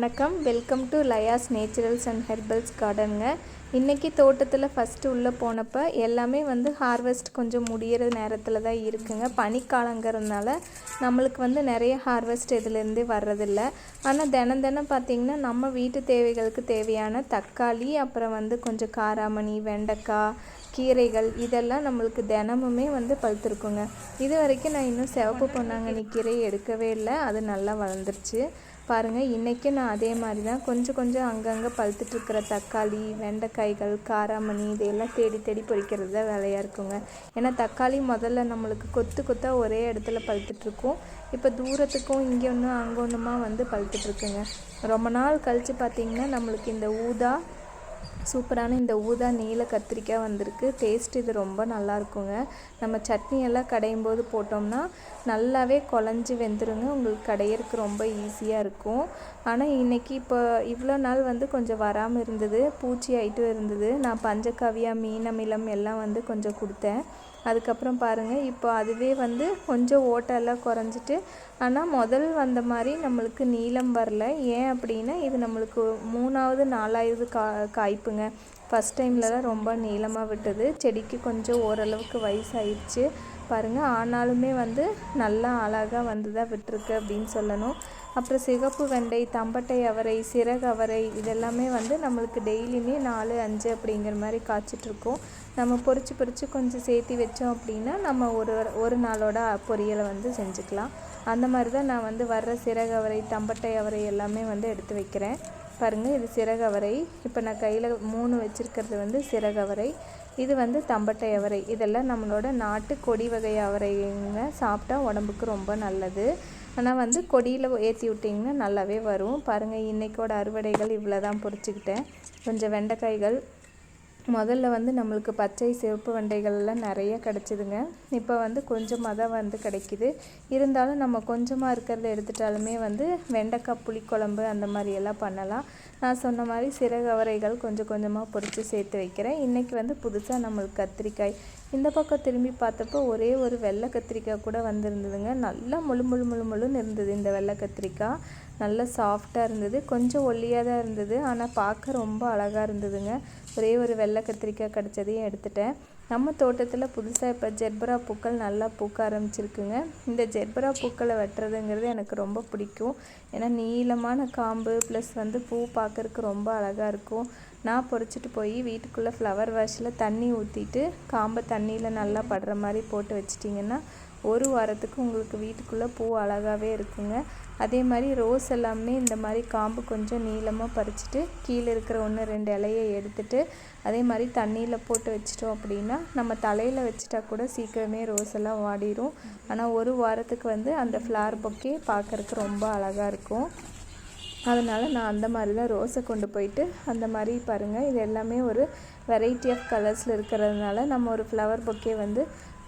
வணக்கம். Welcome to Laya's naturals and herbals கார்டனுங்க இன்றைக்கி தோட்டத்தில் ஃபஸ்ட்டு உள்ளே போனப்போ எல்லாமே வந்து ஹார்வெஸ்ட் கொஞ்சம் முடியிற நேரத்தில் தான் இருக்குங்க. பனிக்காலங்கிறதுனால நம்மளுக்கு வந்து நிறைய ஹார்வெஸ்ட் இதுலேருந்தே வர்றதில்ல. ஆனால் தினம் தினம் பார்த்திங்கன்னா நம்ம வீட்டு தேவைகளுக்கு தேவையான தக்காளி அப்புறம் வந்து கொஞ்சம் காராமணி வெண்டைக்காய் கீரைகள் இதெல்லாம் நம்மளுக்கு தினமுமே வந்து பழுத்திருக்குங்க. இது வரைக்கும் நான் இன்னும் சிவப்பு பொன்னாங்கண்ணி கீரை எடுக்கவே இல்லை. அது நல்லா வளர்ந்துருச்சு. பாருங்கள் இன்றைக்கும் நான் அதே மாதிரி தான் கொஞ்சம் கொஞ்சம் அங்கங்கே பழுத்துட்ருக்கிற தக்காளி வெண்டைக்காய்கள் காராமணி இதையெல்லாம் தேடி தேடி பொறிக்கிறது தான் வேலையாக இருக்குங்க. ஏன்னா தக்காளி முதல்ல நம்மளுக்கு கொத்து கொத்தாக ஒரே இடத்துல பழுத்துட்ருக்கும். இப்போ தூரத்துக்கும் இங்கே ஒன்று அங்கே ஒன்றுமா வந்து பழுத்துட்ருக்குங்க. ரொம்ப நாள் கழித்து பார்த்திங்கன்னா நம்மளுக்கு இந்த ஊதா சூப்பரான இந்த ஊதா நீல கத்திரிக்காய் வந்திருக்கு. டேஸ்ட் இது ரொம்ப நல்லா இருக்குங்க நம்ம சட்னி எல்லாம் கடையும் போது போட்டோம்னா நல்லாவே குழஞ்சி வெந்துருங்க. உங்களுக்கு கடையிறதுக்கு ரொம்ப ஈஸியாக இருக்கும். ஆனால் இன்றைக்கி இப்போ இவ்வளோ நாள் வந்து கொஞ்சம் வராமல் இருந்தது. பூச்சி ஆகிட்டும் இருந்தது. நான் பஞ்சகாவியா மீனமிலம் எல்லாம் வந்து கொஞ்சம் கொடுத்தேன். அதுக்கப்புறம் பாருங்கள் இப்போ அதுவே வந்து கொஞ்சம் ஓட்டெல்லாம் குறைஞ்சிட்டு ஆனால் முதல் வந்த மாதிரி நம்மளுக்கு நீளம் வரல. ஏன் அப்படின்னா இது நம்மளுக்கு மூணாவது நாலாவது கா காய் வாய்ப்புங்க. ஃபஸ்ட் டைம்லலாம் ரொம்ப நீளமாக விட்டது. செடிக்கு கொஞ்சம் ஓரளவுக்கு வயசாயிடுச்சு. பாருங்கள் ஆனாலுமே வந்து நல்லா அழகாக வந்து தான் விட்டுருக்கு அப்படின்னு சொல்லணும். அப்புறம் சிகப்பு வெண்டை தம்பட்டை அவரை சிறகு அவரை இதெல்லாமே வந்து நம்மளுக்கு டெய்லியுமே நாலு அஞ்சு அப்படிங்கிற மாதிரி காய்ச்சிட்ருக்கோம் நம்ம பொறிச்சு பொறிச்சு கொஞ்சம் சேர்த்து வச்சோம் அப்படின்னா நம்ம ஒரு ஒரு நாளோட பொரியலை வந்து செஞ்சுக்கலாம். அந்த மாதிரி தான் நான் வந்து வர்ற சிறகு அவரை தம்பட்டை அவரை எல்லாமே வந்து எடுத்து வைக்கிறேன். பாருங்கள் இது சிறகவரை இப்போ நான் கையில் மூணு வச்சுருக்கிறது வந்து சிறகவரை இது வந்து தம்பட்டை அவரை. இதெல்லாம் நம்மளோட நாட்டு கொடி வகை அவரைங்க சாப்பிட்டா உடம்புக்கு ரொம்ப நல்லது. ஆனால் வந்து கொடியில் ஏற்றி விட்டிங்கன்னா நல்லாவே வரும். பாருங்கள் இன்றைக்கோட அறுவடைகள் இவ்வளோ தான் பொறிச்சிக்கிட்டேன். கொஞ்சம் வெண்டைக்காய்கள் முதல்ல வந்து நம்மளுக்கு பச்சை சிவப்பு வெண்டைகள்லாம் நிறைய கிடச்சிதுங்க. இப்போ வந்து கொஞ்சமாக தான் வந்து கிடைக்கிது. இருந்தாலும் நம்ம கொஞ்சமாக இருக்கிறத எடுத்துட்டாலுமே வந்து வெண்டைக்காய் புளிக்குழம்பு அந்த மாதிரியெல்லாம் பண்ணலாம். நான் சொன்ன மாதிரி சிறகவரைகள் கொஞ்சம் கொஞ்சமாக பொறித்து சேர்த்து வைக்கிறேன். இன்றைக்கி வந்து புதுசாக நம்மளுக்கு கத்திரிக்காய் இந்த பக்கம் திரும்பி பார்த்தப்போ ஒரே ஒரு வெள்ளை கத்திரிக்காய் கூட வந்திருந்ததுங்க. நல்லா முழு முழு முழு முழுன்னு இருந்தது இந்த வெள்ளை கத்திரிக்காய். நல்லா சாஃப்டாக இருந்தது. கொஞ்சம் ஒல்லியாக தான் இருந்தது. ஆனால் பார்க்க ரொம்ப அழகாக இருந்ததுங்க. ஒரே ஒரு வெள்ளை கத்திரிக்காய் கிடச்சதையும் எடுத்துட்டேன். நம்ம தோட்டத்தில் புதுசாக இப்போ ஜெர்பரா பூக்கள் நல்லா பூக்க ஆரம்பிச்சிருக்குங்க. இந்த ஜெர்பரா பூக்களை வெட்டுறதுங்கிறது எனக்கு ரொம்ப பிடிக்கும். ஏன்னா நீளமான காம்பு ப்ளஸ் வந்து பூ பார்க்குறக்கு ரொம்ப அழகாக இருக்கும். நான் பொறிச்சிட்டு போய் வீட்டுக்குள்ளே ஃப்ளவர் வாஷில் தண்ணி ஊற்றிட்டு காம்பை தண்ணியில் நல்லா படுற மாதிரி போட்டு வச்சிட்டிங்கன்னா ஒரு வாரத்துக்கு உங்களுக்கு வீட்டுக்குள்ளே பூ அழகாகவே இருக்குங்க. அதே மாதிரி ரோஸ் எல்லாமே இந்த மாதிரி காம்பு கொஞ்சம் நீளமாக பறிச்சுட்டு கீழே இருக்கிற ஒன்று ரெண்டு இலையை எடுத்துட்டு அதே மாதிரி தண்ணியில் போட்டு வச்சிட்டோம் அப்படின்னா நம்ம தலையில் வச்சுட்டா கூட சீக்கிரமே ரோஸ் எல்லாம் வாடிடும் ஆனால் ஒரு வாரத்துக்கு வந்து அந்த ஃப்ளார் பொக்கே பார்க்குறக்கு ரொம்ப அழகாக இருக்கும். அதனால் நான் அந்த மாதிரி தான் ரோஸை கொண்டு போயிட்டு அந்த மாதிரி பாருங்கள் இது எல்லாமே ஒரு வெரைட்டி ஆஃப் கலர்ஸில் இருக்கிறதுனால நம்ம ஒரு ஃப்ளவர் பொக்கே வந்து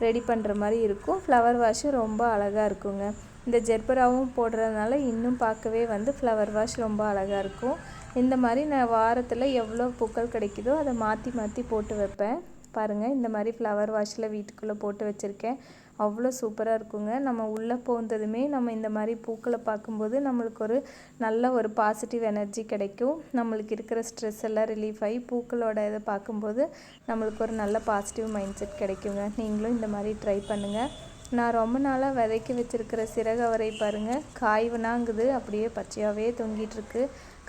ரெடி பண்ணுற மாதிரி இருக்கும். ஃப்ளவர் வாஷும் ரொம்ப அழகாக இருக்குங்க. இந்த ஜெர்பராவும் போடுறதுனால இன்னும் பார்க்கவே வந்து ஃப்ளவர் வாஷ் ரொம்ப அழகாக இருக்கும். இந்த மாதிரி நான் வாரத்தில் எவ்வளோ பூக்கள் கிடைக்குதோ அதை மாற்றி மாற்றி போட்டு வைப்பேன். பாருங்கள் இந்த மாதிரி ஃப்ளவர் வாஷில் வீட்டுக்குள்ளே போட்டு வச்சுருக்கேன். அவ்வளோ சூப்பராக இருக்குங்க. நம்ம உள்ளே போந்ததுமே நம்ம இந்த மாதிரி பூக்களை பார்க்கும்போது நம்மளுக்கு ஒரு நல்ல ஒரு பாசிட்டிவ் எனர்ஜி கிடைக்கும். நம்மளுக்கு இருக்கிற ஸ்ட்ரெஸ் எல்லாம் ரிலீஃப் ஆகி பூக்களோட இதை பார்க்கும்போது நம்மளுக்கு ஒரு நல்ல பாசிட்டிவ் மைண்ட் செட் கிடைக்குங்க. நீங்களும் இந்த மாதிரி ட்ரை பண்ணுங்கள் நான் ரொம்ப நாளாக விதைக்க வச்சுருக்கிற சிறகவரை பாருங்கள் காய்வனாங்குது அப்படியே பச்சையாகவே தொங்கிட்டுருக்கு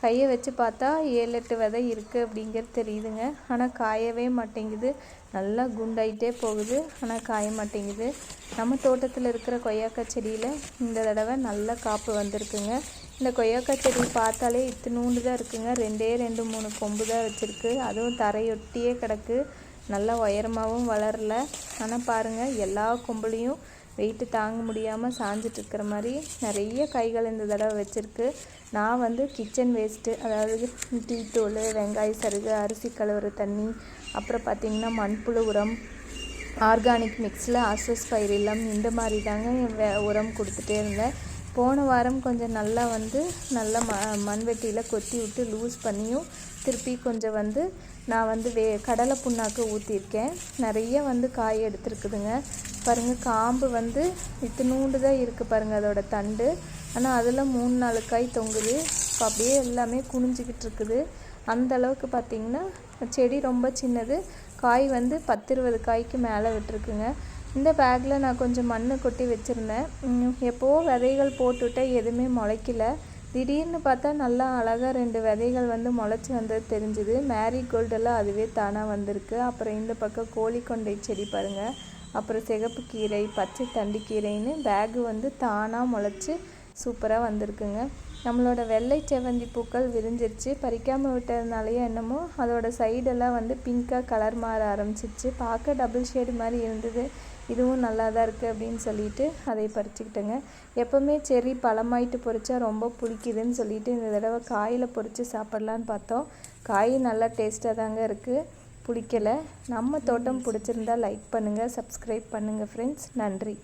கையை வச்சு பார்த்தா ஏழு எட்டு விதை இருக்குது அப்படிங்கிறது தெரியுதுங்க. ஆனால் காயவே மாட்டேங்குது. நல்லா குண்டாயிட்டே போகுது. ஆனால் காய மாட்டேங்குது. நம்ம தோட்டத்தில் இருக்கிற கொய்யாக்காய் செடியில் இந்த தடவை நல்ல காப்பு வந்திருக்குங்க. இந்த கொய்யாக்காய் செடி பார்த்தாலே இத்தினூண்டு தான் இருக்குங்க. ரெண்டே ரெண்டு மூணு கொம்பு தான் வச்சுருக்கு. அதுவும் தரையொட்டியே கிடக்கு. நல்லா உயரமாகவும் வளரல. ஆனால் பாருங்கள் எல்லா கொம்புலேயும் வெயிட்டு தாங்க முடியாமல் சாஞ்சிட்ருக்கிற மாதிரி நிறைய காய்கள் இந்த தடவை வச்சுருக்கு. நான் வந்து கிச்சன் வேஸ்ட்டு அதாவது டீ தூள் வெங்காய சருகு அரிசி கழுவுற தண்ணி அப்புறம் பார்த்திங்கன்னா மண்புழு உரம் ஆர்கானிக் மிக்ஸில் அசஸ் பயிரில்லம் இந்த மாதிரி தாங்க உரம் கொடுத்துட்டே இருந்தேன். போன வாரம் கொஞ்சம் நல்லா வந்து நல்லா ம மண்வெட்டியில் கொத்தி விட்டு லூஸ் பண்ணியும் திருப்பி கொஞ்சம் வந்து நான் வந்து வே கடலை புண்ணாக்கு ஊற்றிருக்கேன் நிறைய வந்து காய் எடுத்துருக்குதுங்க. பாருங்கள் காம்பு வந்து இத்தினூண்டு தான் இருக்குது பாருங்கள் அதோடய தண்டு. ஆனால் அதில் மூணு நாலு காய் தொங்குது. இப்போ அப்படியே எல்லாமே குனிஞ்சிக்கிட்டு இருக்குது. அந்த அளவுக்கு பார்த்திங்கன்னா செடி ரொம்ப சின்னது. காய் வந்து பத்து இருபது காய்க்கு மேலே விட்டுருக்குங்க. இந்த பேக்கில் நான் கொஞ்சம் மண் கொட்டி வச்சுருந்தேன். எப்போவோ விதைகள் போட்டுவிட்டேன் எதுவுமே முளைக்கல. திடீர்னு பார்த்தா நல்லா அழகாக ரெண்டு விதைகள் வந்து முளைச்சி வந்தது தெரிஞ்சுது. மேரிகோல்டெல்லாம் அதுவே தானாக வந்திருக்கு. அப்புறம் இந்த பக்கம் கோழிக்கொண்டை செடி பாருங்கள் அப்புறம் சிகப்பு கீரை பச்சை தண்டிக்கீரைன்னு பேகு வந்து தானாக முளைச்சி சூப்பராக வந்திருக்குங்க. நம்மளோட வெள்ளை செவ்வந்தி பூக்கள் விரிஞ்சிருச்சு. பறிக்காமல் விட்டதுனாலேயே என்னமோ அதோட சைடெல்லாம் வந்து பிங்க்காக கலர் மாற ஆரம்பிச்சிருச்சு. பார்க்க டபுள் ஷேடு மாதிரி இருந்தது. இதுவும் நல்லா தான் இருக்குது அப்படின்னு சொல்லிட்டு அதை பறிச்சுக்கிட்டேங்க. எப்போவுமே செரி பழமாயிட்டு பொரிச்சா ரொம்ப பிடிக்குதுன்னு சொல்லிட்டு இந்த தடவை காயில் பொரித்து சாப்பிட்லான்னு பார்த்தோம். காய் நல்லா டேஸ்ட்டாக தாங்க இருக்குது பிடிக்கல நம்ம தோட்டம் பிடிச்சிருந்தா லைக் பண்ணுங்கள் சப்ஸ்கிரைப் பண்ணுங்கள் ஃப்ரெண்ட்ஸ் நன்றி.